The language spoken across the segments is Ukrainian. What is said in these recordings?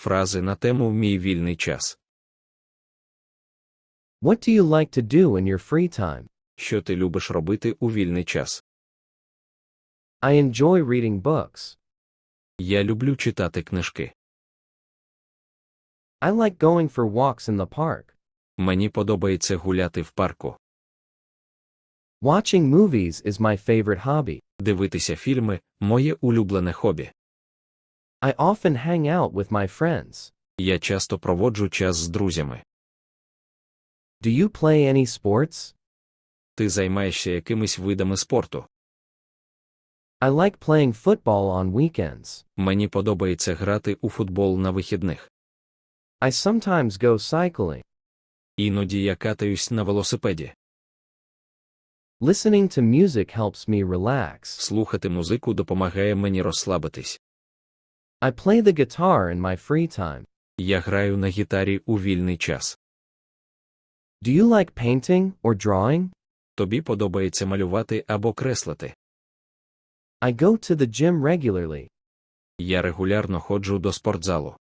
Фрази на тему мій вільний час. What do you like to do in your free time? Що ти любиш робити у вільний час? I enjoy reading books. Я люблю читати книжки. I like going for walks in the park. Мені подобається гуляти в парку. Watching movies is my favorite hobby. Дивитися фільми моє улюблене хобі. I often hang out with my friends. Я часто проводжу час з друзями. Do you play any sports? Ти займаєшся якимись видами спорту. I like playing football on weekends. Мені подобається грати у футбол на вихідних. I sometimes go cycling. Іноді я катаюсь на велосипеді. Listening to music helps me relax. Слухати музику допомагає мені розслабитись. I play the guitar in my free time. Я граю на гітарі у вільний час. Do you like painting or drawing? Тобі подобається малювати або креслити. I go to the gym regularly. Я регулярно ходжу до спортзалу.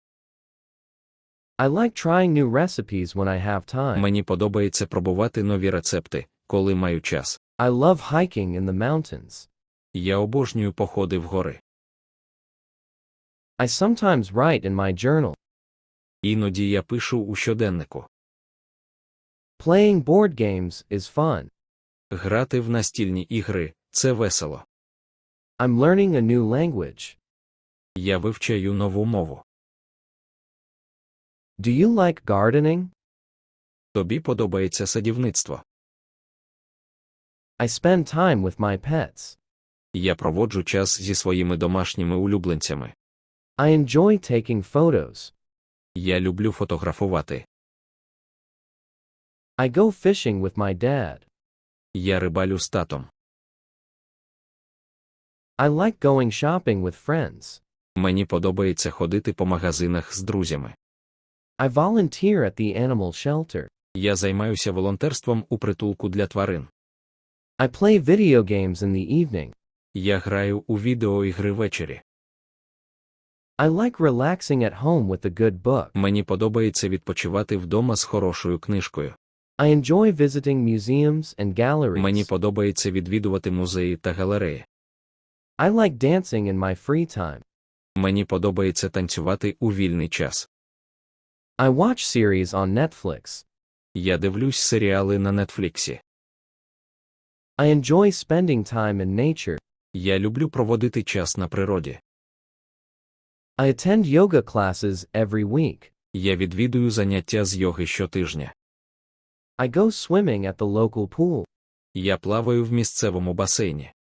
I like trying new recipes when I have time. Мені подобається пробувати нові рецепти, коли маю час. I love hiking in the mountains. Я обожнюю походи в гори. I sometimes write in my journal. Іноді я пишу у щоденнику. Playing board games is fun. Грати в настільні ігри це весело. I'm learning a new language. Я вивчаю нову мову. Do you like gardening? Тобі подобається садівництво. I spend time with my pets. Я проводжу час зі своїми домашніми улюбленцями. I enjoy taking photos. Я люблю фотографувати. I go fishing with my dad. Я рибалю з татом. I like going shopping with friends. Мені подобається ходити по магазинах з друзями. I volunteer at the animal shelter. Я займаюся волонтерством у притулку для тварин. I play video games in the evening. Я граю у відеоігри ввечері. I like relaxing at home with a good book. Мені подобається відпочивати вдома з хорошою книжкою. I enjoy visiting museums and galleries. Мені подобається відвідувати музеї та галереї. I like dancing in my free time. Мені подобається танцювати у вільний час. I watch series on Netflix. Я дивлюсь серіали на Нетфліксі. I enjoy spending time in nature. Я люблю проводити час на природі. I attend yoga classes every week. Я відвідую заняття з йоги щотижня. I go swimming at the local pool. Я плаваю в місцевому басейні.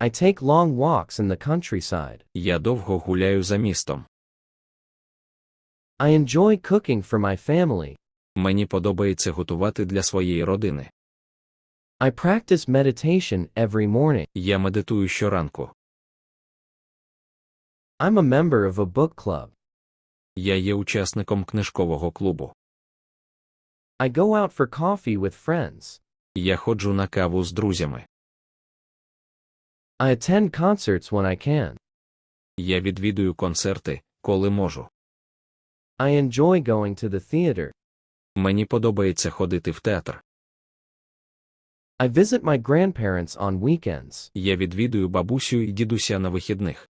I take long walks in the countryside. Я довго гуляю за містом. I enjoy cooking for my family. Мені подобається готувати для своєї родини. I practice meditation every morning. Я медитую щоранку. I'm a member of a book club. Я є учасником книжкового клубу. I go out for coffee with friends. Я ходжу на каву з друзями. I attend concerts when I can. Я відвідую концерти, коли можу. I enjoy going to the theater. Мені подобається ходити в театр. I visit my grandparents on weekends. Я відвідую бабусю і дідуся на вихідних.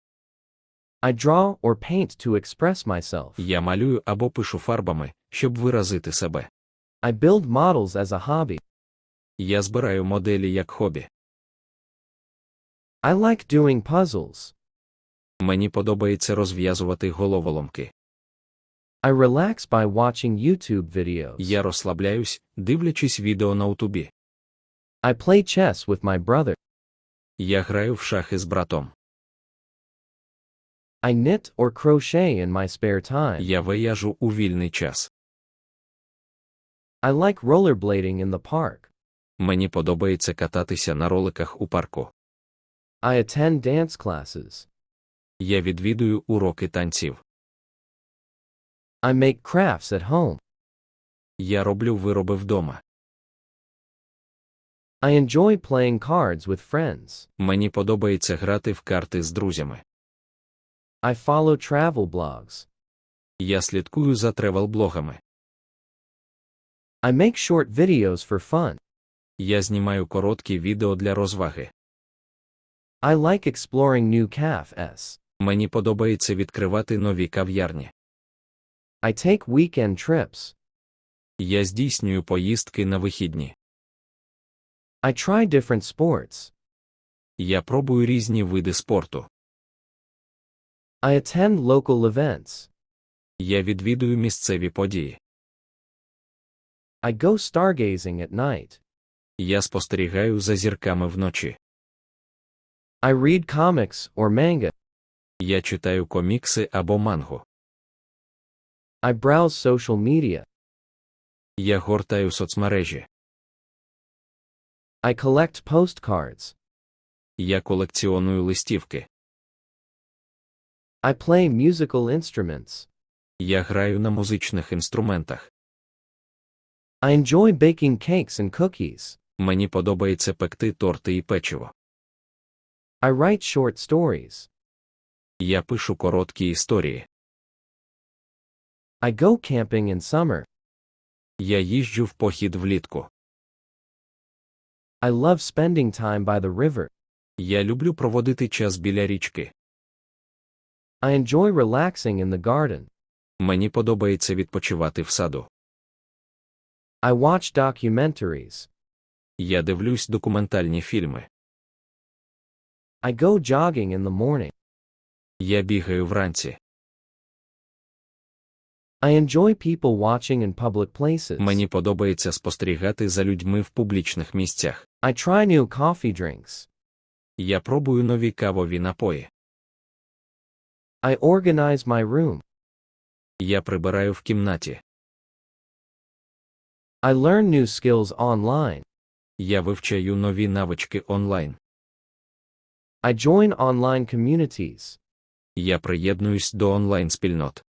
I draw or paint to express myself. Я малюю або пишу фарбами, щоб виразити себе. I build models as a hobby. Я збираю моделі як хобі. I like doing puzzles. Мені подобається розв'язувати головоломки. I relax by watching YouTube videos. Я розслабляюсь, дивлячись відео на Ютубі. I play chess with my brother. Я граю в шахи з братом. I knit or crochet in my spare time. Я вияжу у вільний час. I like rollerblading in the park. Мені подобається кататися на роликах у парку. I attend dance classes. Я відвідую уроки танців. I make crafts at home. Я роблю вироби вдома. I enjoy playing cards with friends. Мені подобається грати в карти з друзями. I follow travel blogs. Я слідкую за тревел-блогами. I make short videos for fun. Я знімаю короткі відео для розваги. I like exploring new cafes. Мені подобається відкривати нові кав'ярні. I take weekend trips. Я здійснюю поїздки на вихідні. I try different sports. Я пробую різні види спорту. I attend local events. Я відвідую місцеві події. I go stargazing at night. Я спостерігаю за зірками вночі. I read comics or manga. Я читаю комікси або мангу. I browse social media. Я гортаю соцмережі. I collect postcards. Я колекціоную листівки. I play musical instruments. Я граю на музичних інструментах. I enjoy baking cakes and cookies. Мені подобається пекти торти і печиво. I write short stories. Я пишу короткі історії. I go camping in summer. Я їжджу в похід влітку. I love spending time by the river. Я люблю проводити час біля річки. I enjoy relaxing in the garden. Мені подобається відпочивати в саду. I watch documentaries. Я дивлюсь документальні фільми. I go jogging in the morning. Я бігаю вранці. I enjoy people watching in public places. Мені подобається спостерігати за людьми в публічних місцях. I try new coffee drinks. Я пробую нові кавові напої. I organize my room. Я прибираю в кімнаті. I learn new skills online. Я вивчаю нові навички онлайн. I join online communities. Я приєднуюсь до онлайн-спільнот.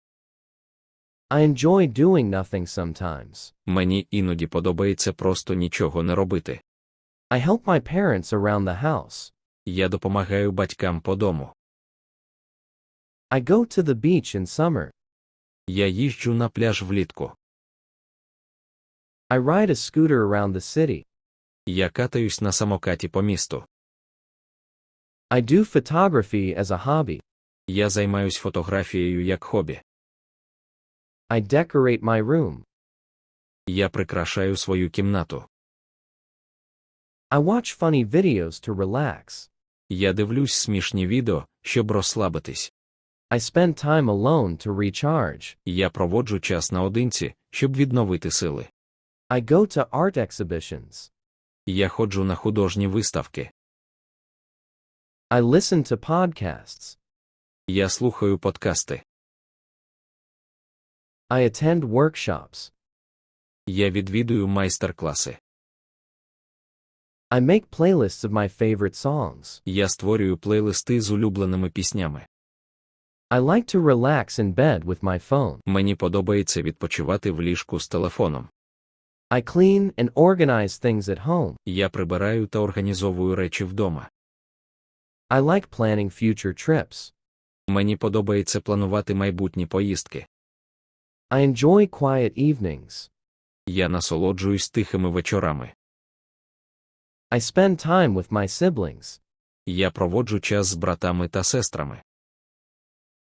I enjoy doing nothing sometimes. Мені іноді подобається просто нічого не робити. I help my parents around the house. Я допомагаю батькам по дому. I go to the beach in summer. Я їжджу на пляж влітку. I ride a scooter around the city. Я катаюсь на самокаті по місту. I do photography as a hobby. Я займаюсь фотографією як хобі. I decorate my room. Я прикрашаю свою кімнату. I watch funny videos to relax. Я дивлюсь смішні відео, щоб розслабитись. I spend time alone to recharge. Я проводжу час наодинці, щоб відновити сили. I go to art exhibitions. Я ходжу на художні виставки. I listen to podcasts. Я слухаю подкасти. I attend workshops. Я відвідую майстер-класи. I make playlists of my favorite songs. Я створюю плейлисти з улюбленими піснями. I like to relax in bed with my phone. Мені подобається відпочивати в ліжку з телефоном. I clean and organize things at home. Я прибираю та організовую речі вдома. I like planning future trips. Мені подобається планувати майбутні поїздки. I enjoy quiet evenings. Я насолоджуюсь тихими вечорами. I spend time with my siblings. Я проводжу час з братами та сестрами.